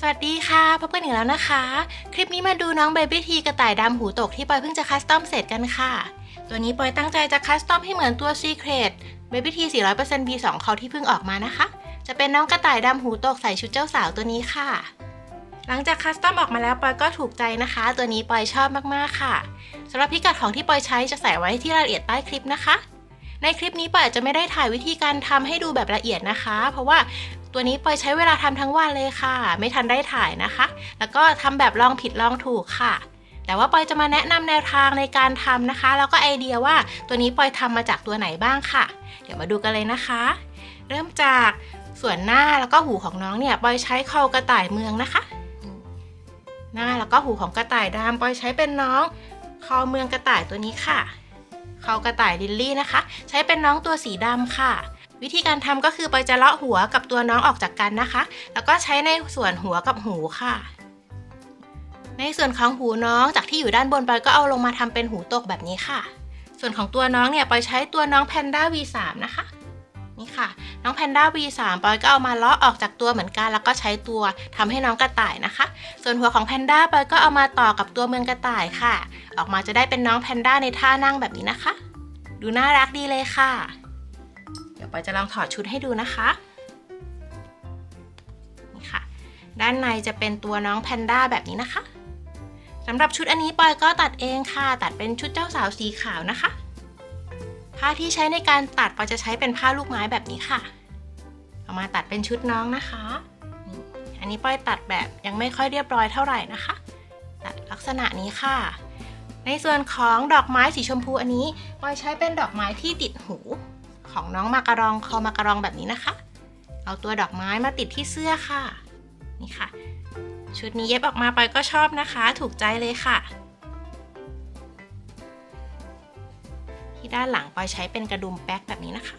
สวัสดีค่ะพบกันอีกแล้วนะคะ คลิปนี้มาดูน้องเบบี้ทีกระต่ายดำหูตกที่ปอยเพิ่งจะคัสตอมเสร็จกันค่ะ ตัวนี้ปอยตั้งใจจะคัสตอมให้เหมือนตัว Secret Baby T 400% B2 เขาที่เพิ่งออกมานะคะ จะเป็นน้องกระต่ายดำหูตกใส่ชุดเจ้าสาวตัวนี้ค่ะ หลังจากคัสตอมออกมาแล้วปอยก็ถูกใจนะคะ ตัวนี้ปอยชอบมากๆค่ะสำหรับพิกัดของที่ปอยใช้จะใส่ไว้ที่รายละเอียดใต้คลิปนะคะในคลิปนี้ปอยอาจจะไม่ได้ถ่ายวิธีการทำให้ดูแบบละเอียดนะคะ เพราะว่า ตัวนี้ปอยใช้เวลาทำทั้งวันเลยค่ะ ไม่ทันได้ถ่ายนะคะ แล้วก็ทำแบบลองผิดลองถูกค่ะแต่ว่าปอยจะมาแนะนำแนวทางในการทำนะคะ แล้วก็ไอเดียว่าตัวนี้ปอยทำมาจากตัวไหนบ้างค่ะ เดี๋ยวมาดูกันเลยนะคะ เริ่มจากส่วนหน้าแล้วก็หูของน้องเนี่ยปอยใช้เคากระต่ายเมืองนะคะ หน้าแล้วก็หูของกระต่ายดำปอยใช้เป็นน้องคอเมืองกระต่ายตัวนี้ค่ะเขากระต่ายลิลลี่นะคะ ใช้เป็นน้องตัวสีดำค่ะ วิธีการทำก็คือปอยจะเลาะหัวกับตัวน้องออกจากกันนะคะ แล้วก็ใช้ในส่วนหัวกับหูค่ะ ในส่วนของหูน้องจากที่อยู่ด้านบนปอยก็เอาลงมาทำเป็นหูตกแบบนี้ค่ะ ส่วนของตัวน้องเนี่ยปอยใช้ตัวน้องแพนด้า V3 นะคะนี่ค่ะ น้องแพนด้า V3 ปอยก็เอามาเลาะออกจากตัวเหมือนกัน แล้วก็ใช้ตัวทำให้น้องกระต่ายนะคะ ส่วนหัวของแพนด้าปอยก็เอามาต่อกับตัวเมืองกระต่ายค่ะ ออกมาจะได้เป็นน้องแพนด้าในท่านั่งแบบนี้นะคะ ดูน่ารักดีเลยค่ะ อยจะลองถอดชุดให้ดูนะคะนี่ค่ะ ด้านในจะเป็นตัวน้องแพนด้าแบบนี้นะคะสำหรับชุดอันนี้ปอยก็ตัดเองค่ะ ตัดเป็นชุดเจ้าสาวสีขาวนะคะ ผ้าที่ใช้ในการตัดปอยจะใช้เป็นผ้าลูกไม้แบบนี้ค่ะ เอามาตัดเป็นชุดน้องนะคะ อันนี้ปอยตัดแบบยังไม่ค่อยเรียบร้อยเท่าไหร่นะคะ ตัดลักษณะนี้ค่ะ ในส่วนของดอกไม้สีชมพูอันนี้ปอยใช้เป็นดอกไม้ที่ติดหู ของน้องมาการองคอมาการองแบบนี้นะคะ เอาตัวดอกไม้มาติดที่เสื้อค่ะ นี่ค่ะ ชุดนี้เย็บออกมาปอยก็ชอบนะคะ ถูกใจเลยค่ะ ที่ด้านหลังปอยใช้เป็นกระดุมแป๊กแบบนี้นะคะ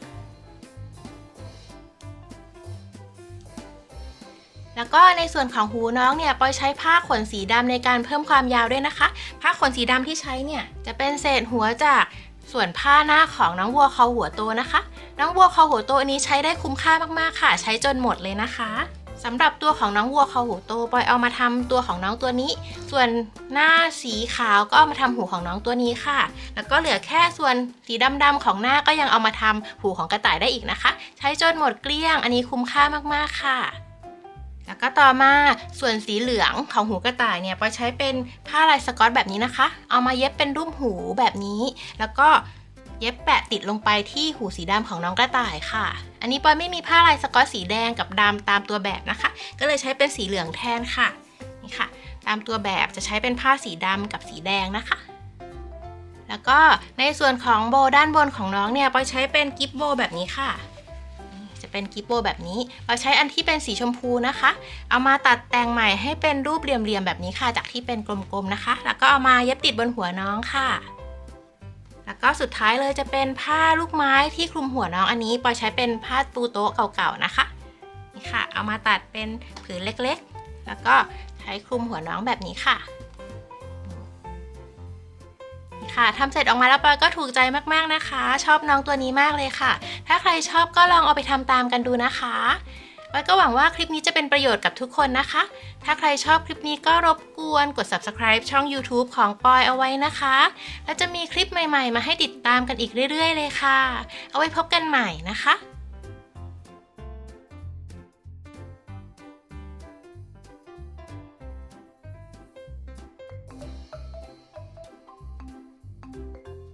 แล้วก็ในส่วนของหูน้องเนี่ยปอยใช้ผ้าขนสีดำในการเพิ่มความยาวด้วยนะคะ ผ้าขนสีดำที่ใช้เนี่ยจะเป็นเศษหัวจาก ส่วนผ้าหน้าของน้องวัวเขาหัวโตนะคะ น้องวัวเขาหัวโตนี้ใช้ได้คุ้มค่ามากๆค่ะ ใช้จนหมดเลยนะคะสำหรับตัวของน้องวัวเขาหูโตปอยเอามาทำตัวของน้องตัวนี้ ส่วนหน้าสีขาวก็เอามาทำหูของน้องตัวนี้ค่ะ แล้วก็เหลือแค่ส่วนสีดำๆของหน้าก็ยังเอามาทำหูของกระต่ายได้อีกนะคะ ใช้จนหมดเกลี้ยง อันนี้คุ้มค่ามากๆค่ะ แล้วก็ต่อมาส่วนสีเหลืองของหูกระต่ายเนี่ยปอยใช้เป็นผ้าลายสกอตแบบนี้นะคะ เอามาเย็บเป็นรูปหูแบบนี้ แล้วก็เย็บแปะติดลงไปที่หูสีดำของน้องกระต่ายค่ะ อันนี้ปอยไม่มีผ้าลายสกอตสีแดงกับดำตามตัวแบบนะคะ ก็เลยใช้เป็นสีเหลืองแทนค่ะนี่ค่ะ ตามตัวแบบจะใช้เป็นผ้าสีดำกับสีแดงนะคะ แล้วก็ในส่วนของโบด้านบนของน้องเนี่ยปอยใช้เป็นกิฟโบแบบนี้ค่ะ จะเป็นกิโบแบบนี้ เราใช้อันที่เป็นสีชมพูนะคะ เอามาตัดแต่งใหม่ให้เป็นรูปเหลี่ยมๆแบบนี้ค่ะ จากที่เป็นกลมๆนะคะ แล้วก็เอามาเย็บติดบนหัวน้องค่ะ แล้วก็สุดท้ายเลยจะเป็นผ้าลูกไม้ที่คลุมหัวน้องอันนี้ปอยใช้เป็นผ้าปูโต๊ะเก่าๆนะคะนี่ค่ะ เอามาตัดเป็นผืนเล็กๆ แล้วก็ใช้คลุมหัวน้องแบบนี้ค่ะ ค่ะทำเสร็จออกมาแล้วปอยก็ถูกใจมากๆนะคะ ชอบน้องตัวนี้มากเลยค่ะ ถ้าใครชอบก็ลองเอาไปทำตามกันดูนะคะปอยก็หวังว่าคลิปนี้จะเป็นประโยชน์กับทุกคนนะคะ ถ้าใครชอบคลิปนี้ก็รบกวนกด subscribe ช่อง YouTube ของปอยเอาไว้นะคะ แล้วจะมีคลิปใหม่ๆ มาให้ติดตามกันอีกเรื่อย ๆ เลยค่ะ เอาไว้พบกันใหม่นะคะ